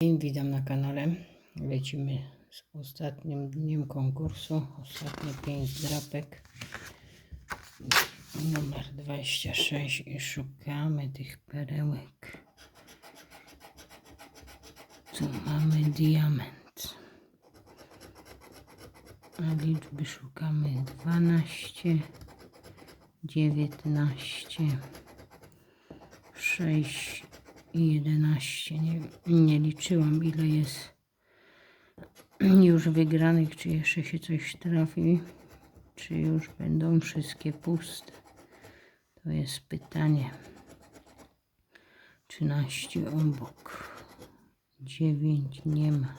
Witam na kanale. Lecimy z ostatnim dniem konkursu. Ostatnie 5 drapek. Numer 26 i szukamy tych perełek. Tu mamy diament. A liczby szukamy 12, 19, 6 i 11. Nie, nie liczyłam ile jest już wygranych, czy jeszcze się coś trafi, czy już będą wszystkie puste. To jest pytanie. 13 obok, 9 nie ma,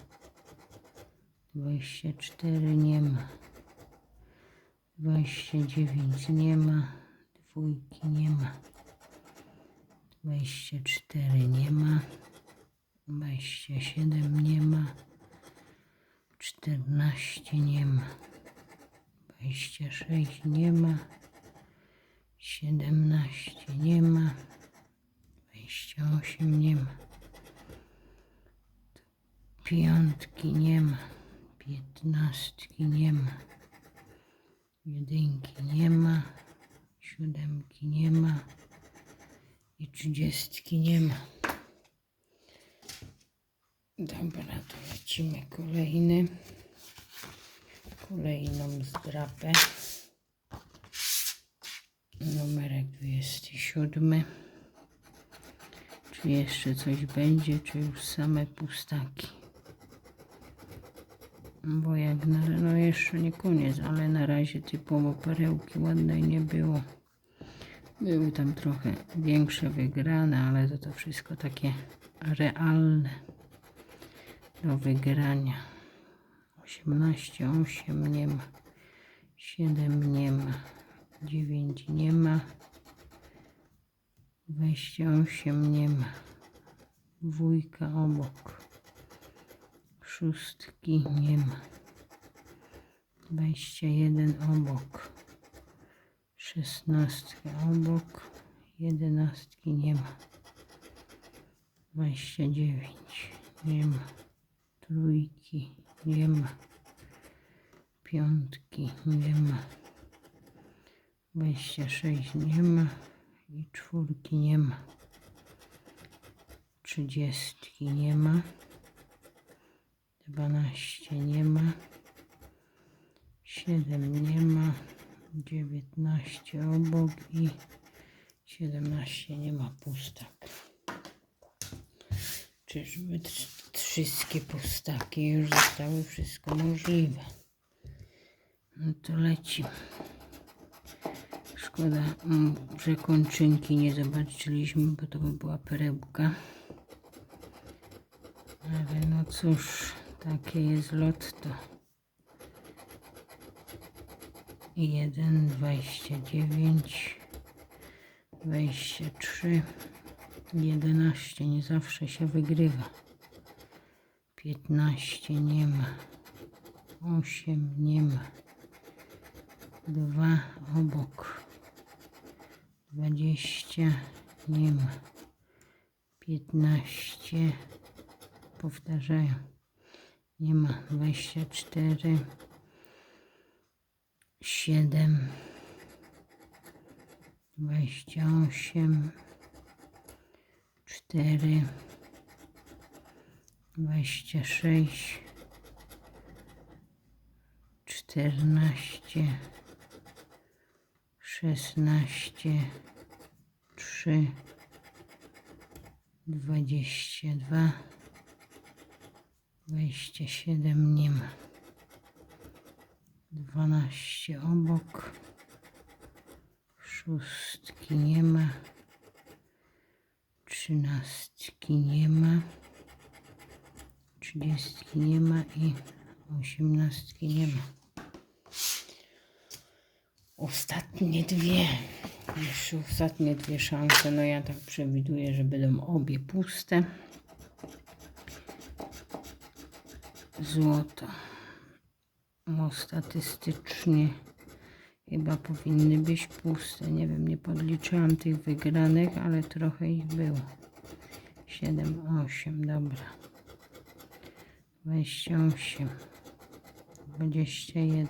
24 nie ma, 29 nie ma, dwójki nie ma. 24 nie ma, 27 nie ma, 14 nie ma, 26 nie ma, 17 nie ma, 28 nie ma, piątki nie ma, piętnastki nie ma, jedynki nie ma, siódemki nie ma i trzydziestki nie ma. Dobra, to lecimy kolejny. Kolejną zdrapę. Numerek 27. Czy jeszcze coś będzie, czy już same pustaki? Bo jak na no jeszcze nie koniec, ale na razie typowo perełki ładnej nie było. Były tam trochę większe wygrane, ale to to wszystko takie realne do wygrania. 18, 8 nie ma, 7 nie ma, 9 nie ma, 28 nie ma, dwójka obok, szóstki nie ma, 21 obok. Szesnastka obok, jedenastki nie ma. Dwadzieścia dziewięć nie ma. Trójki nie ma. Piątki nie ma. Dwadzieścia sześć nie ma. I czwórki nie ma. Trzydziestki nie ma. Dwanaście nie ma. Siedem nie ma. 19 obok i 17 nie ma pustak. Czyżby wszystkie pustaki już zostały wszystko możliwe. No to leci. Szkoda, mm, że kończynki nie zobaczyliśmy, bo to by była perełka. Ale no cóż, takie jest lotto. 1, 29, 23, 11 nie zawsze się wygrywa. 15 nie ma. 8 nie ma. 2 obok. 20 nie ma. 15 powtarzają. Nie ma. 24 siedem, dwadzieścia osiem, cztery, dwadzieścia sześć, czternaście, szesnaście, trzy, dwadzieścia dwa, dwadzieścia siedem nie ma. 12 obok. Szóstki nie ma. Trzynastki nie ma. Trzydziestki nie ma i osiemnastki nie ma. Ostatnie dwie. Jeszcze ostatnie dwie szanse. No ja tak przewiduję, że będą obie puste. Złoto. No statystycznie chyba powinny być puste. Nie wiem, nie podliczyłam tych wygranych, ale trochę ich było. 7, 8, dobra. dwadzieścia osiem, dwadzieścia jeden,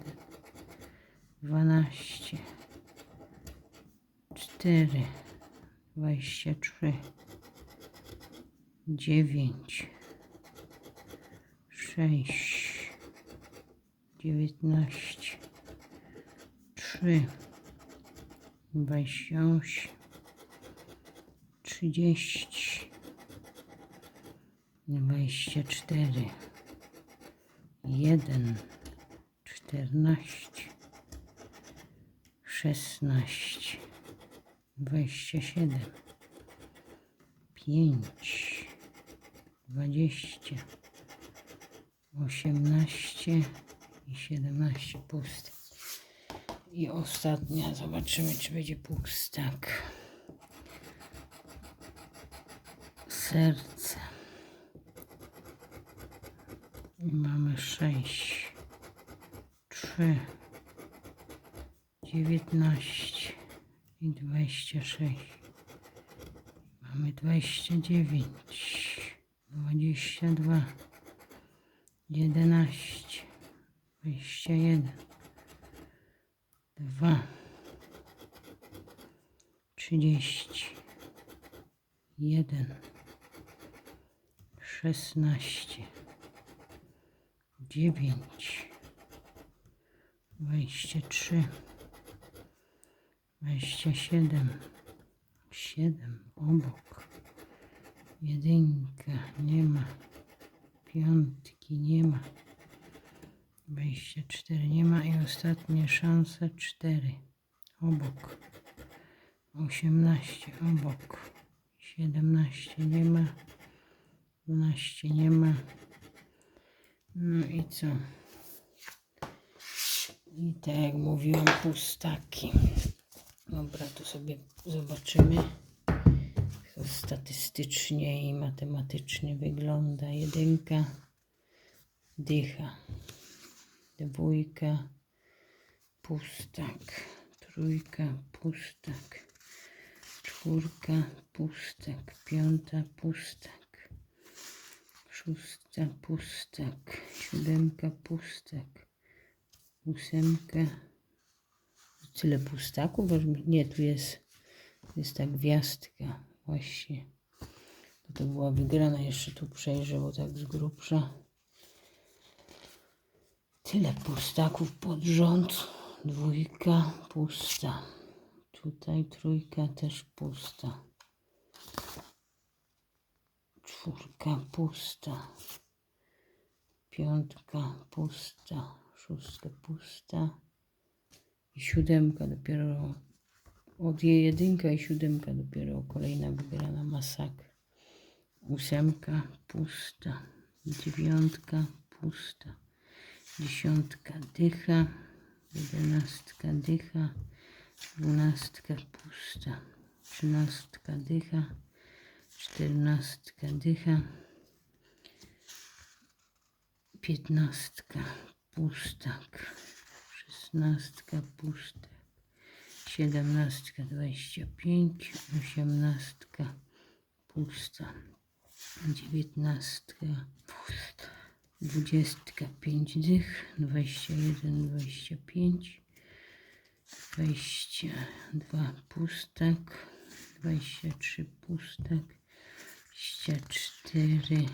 dwanaście, cztery, dwadzieścia trzy, dziewięć, sześć, dziewiętnaście, trzy, dwadzieścia trzydzieści, dwadzieścia cztery, jeden, czternaście, szesnaście, dwadzieścia siedem, pięć, dwadzieścia, osiemnaście i siedemnaście pusty. I ostatnia, zobaczymy czy będzie pustak. Serce. I mamy sześć, trzy, dziewiętnaście i dwadzieścia sześć. Mamy dwadzieścia dziewięć, dwadzieścia dwadzieścia jeden, dwa, trzydzieści, jeden, szesnaście, dziewięć, dwadzieścia trzy, dwadzieścia siedem, siedem. Obok, jedynka. Nie ma, piątki nie ma, dwadzieścia cztery nie ma i ostatnie szanse cztery obok, osiemnaście obok, siedemnaście nie ma, dwanaście nie ma. No i co? I tak jak mówiłam, pustaki. Dobra, to sobie zobaczymy. To statystycznie i matematycznie wygląda. Jedynka, dycha, dwójka, pustak, trójka, pustak, czwórka, pustak, piąta, pustak, szósta, pustak, siódemka, pustak, ósemka, tyle pustaków, nie, tu jest, jest ta gwiazdka, właśnie. To, to była wygrana, jeszcze tu przejrzę, bo tak z grubsza. Tyle pustaków pod rząd, dwójka pusta. Tutaj trójka też pusta. Czwórka pusta. Piątka pusta. Szóstka pusta. I siódemka dopiero. Od jej jedynka i siódemka dopiero kolejna wygrana masakra. Ósemka pusta. Dziewiątka pusta. Dziesiątka dycha. Jedenastka dycha. Dwunastka pusta. Trzynastka dycha. Czternastka dycha. Piętnastka pustak. Szesnastka pustak. Siedemnastka dwadzieścia pięć. Osiemnastka pusta. Dziewiętnastka pusta. Dwudziestka pięć dych. Dwadzieścia jeden, dwadzieścia pięć. Dwadzieścia dwa pustak. Dwadzieścia trzy pustak. Dwadzieścia cztery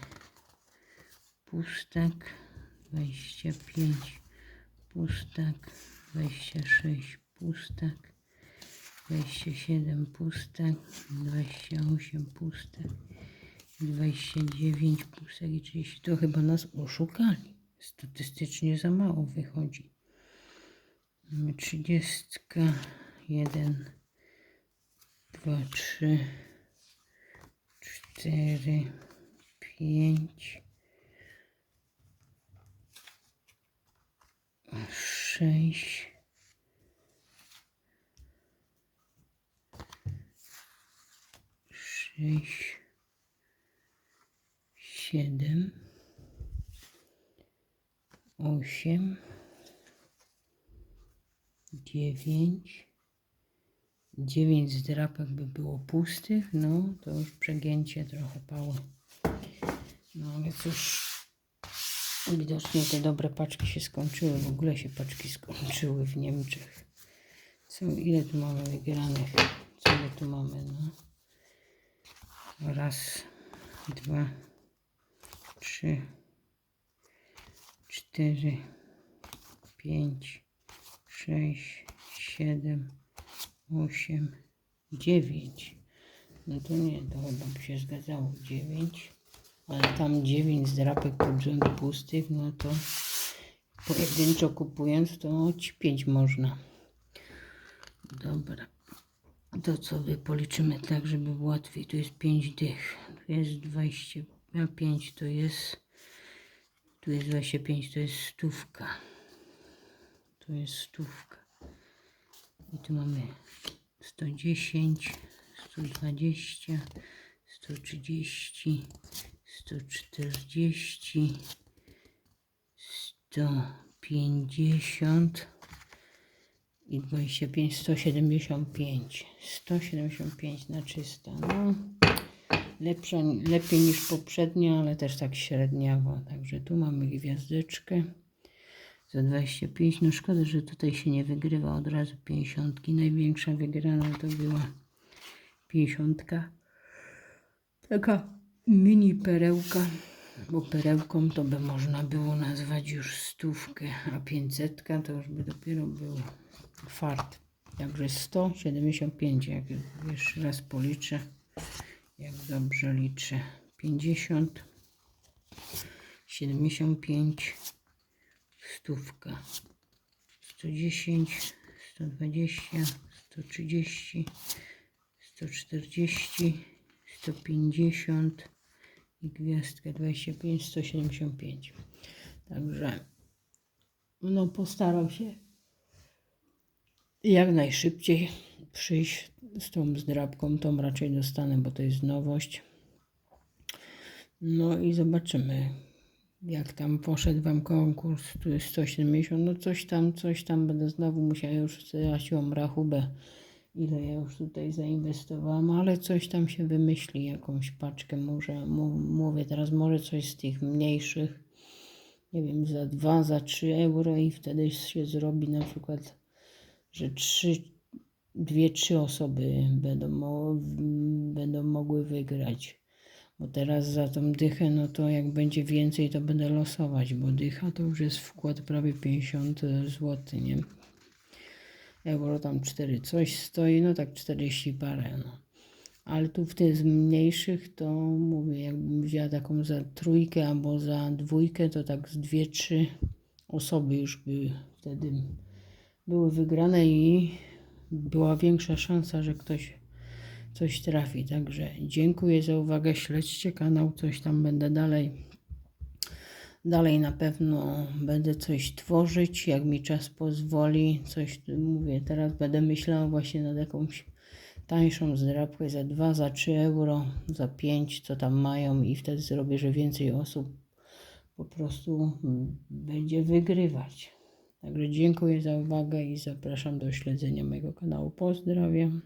pustak. Dwadzieścia pięć pustak. Dwadzieścia sześć pustak. Dwadzieścia siedem pustak. Dwadzieścia osiem pustak. 29 pustek i 30. To chyba nas oszukali. Statystycznie za mało wychodzi. Mamy 30, 1, 2, 3, 4, 5, 6, 6, siedem, osiem, dziewięć, dziewięć zdrapek by było pustych, no to już przegięcie trochę pały. No ale cóż, Widocznie te dobre paczki się skończyły. W ogóle się paczki skończyły w Niemczech. Co, ile tu mamy wygranych? Co my tu mamy? No. Raz, dwa, trzy, cztery, pięć, sześć, siedem, osiem, dziewięć. No to nie, to chyba by się zgadzało. Dziewięć. Ale tam dziewięć zdrapek pod rząd pustych, no to pojedynczo kupując, to ci pięć można. Dobra. To co by policzymy tak, żeby łatwiej. Tu jest 5 dych. Tu jest 25, to jest. Tu jest 25, to jest stówka. Tu jest stówka. I tu mamy 110, 120, 130, 140, 150 i 25, 175. 175 na 300. No, lepsza, lepiej niż poprzednio, ale też tak średniawo. Także tu mamy gwiazdeczkę za 25. No szkoda, że tutaj się nie wygrywa od razu 50. Największa wygrana to była 50. Taka mini perełka, bo perełką to by można było nazwać już stówkę, a 500 to już by dopiero był fart. Także 175, jak jeszcze raz policzę, jak dobrze liczę. 50, 75, stówka, 110, 120, 130, 140, 150 i gwiazdka 25, 175. Także no postaram się jak najszybciej przyjść z tą zdrabką. Tą raczej dostanę, bo to jest nowość. No i zobaczymy, jak tam poszedł Wam konkurs. Tu jest 170, no coś tam, coś tam będę znowu musiała już straciłam rachubę, ile ja już tutaj zainwestowałam, ale coś tam się wymyśli, jakąś paczkę może, mówię teraz, może coś z tych mniejszych, nie wiem, za 2, za 3 euro i wtedy się zrobi na przykład że trzy, dwie, trzy osoby będą, mo- będą mogły wygrać. Bo teraz za tą dychę, no to jak będzie więcej, to będę losować, bo dycha to już jest wkład prawie 50 zł, nie? Euro tam 4 coś stoi, no tak 40 parę, no. Ale tu w tych mniejszych to mówię, jakbym wzięła taką za trójkę albo za dwójkę, to tak z dwie, trzy osoby już by wtedy były wygrane i była większa szansa, że ktoś coś trafi. Także dziękuję za uwagę. Śledźcie kanał, coś tam będę dalej. Dalej na pewno będę coś tworzyć, jak mi czas pozwoli. Coś mówię, teraz będę myślała właśnie nad jakąś tańszą zdrabkę za 2, za 3 euro, za 5, co tam mają i wtedy zrobię, że więcej osób po prostu będzie wygrywać. Także dziękuję za uwagę i zapraszam do śledzenia mojego kanału. Pozdrawiam.